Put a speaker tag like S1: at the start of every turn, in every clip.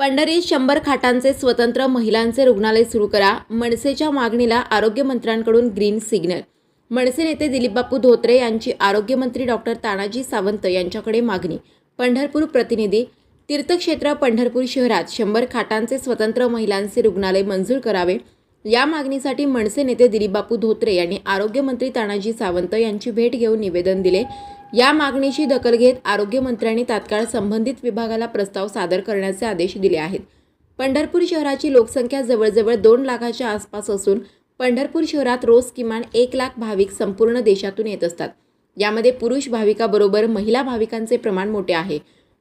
S1: पंढरीत शंभर खाटांचे स्वतंत्र महिलांचे रुग्णालय सुरू करा. मनसेच्या मागणीला आरोग्यमंत्र्यांकडून ग्रीन सिग्नल मनसे नेते दिलीपबापू धोत्रे यांची आरोग्यमंत्री डॉक्टर तानाजी सावंत यांच्याकडे मागणी. पंढरपूर प्रतिनिधी तीर्थक्षेत्र पंढरपूर शहरात शंभर खाटांचे स्वतंत्र महिलांचे रुग्णालय मंजूर करावे. या मागणीसाठी मनसे नेते दिलीपबापू धोत्रे यांनी आरोग्यमंत्री तानाजी सावंत यांची भेट घेऊन निवेदन दिले. या मागणीची दखल घेत आरोग्यमंत्र्यांनी तात्काळ संबंधित विभागाला प्रस्ताव सादर करण्याचे आदेश दिले आहेत. पंढरपूर शहराची लोकसंख्या जवळजवळ दोन लाखाच्या आसपास असून पंढरपूर शहरात रोज किमान एक लाख भाविक संपूर्ण देशातून येत असतात. यामध्ये पुरुष भाविकाबरोबर महिला भाविकांचे प्रमाण मोठे आहे.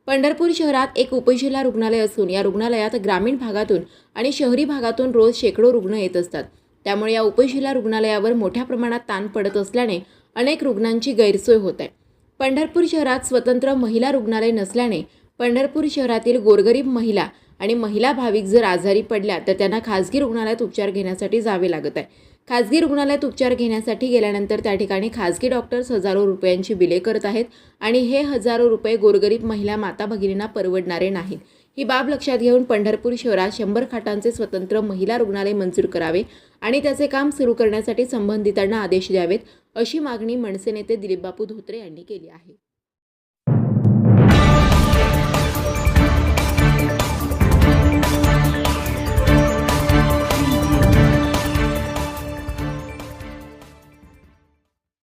S1: पंढरपूर शहरात एक उपजिल्हा रुग्णालय असून या रुग्णालयात ग्रामीण भागातून आणि शहरी भागातून रोज शेकडो रुग्ण येत असतात. त्यामुळे या उपजिल्हा रुग्णालयावर मोठ्या प्रमाणात ताण पडत असल्याने अनेक रुग्णांची गैरसोय होत आहे. पंढरपूर शहरात स्वतंत्र महिला रुग्णालय नसल्याने पंढरपूर शहरातील गोरगरीब महिला आणि महिला भाविक जर आजारी पडल्या तर त्यांना खाजगी रुग्णालयात उपचार घेण्यासाठी जावे लागत आहे. खाजगी रुग्णालयात उपचार घेण्यासाठी गेल्यानंतर त्या ठिकाणी खाजगी डॉक्टर्स हजारो रुपयांची बिले करत आहेत आणि हे हजारो रुपये गोरगरीब महिला माता भगिनींना परवडणारे नाहीत. ही बाब लक्षात घेऊन पंढरपूर शहरात शंभर खाटांचे स्वतंत्र महिला रुग्णालय मंजूर करावे आणि त्याचे काम सुरू करण्यासाठी संबंधितांना आदेश द्यावेत. अशी मागणी मनसे नेते दिलीपबापू धोत्रे यांनी केली आहे.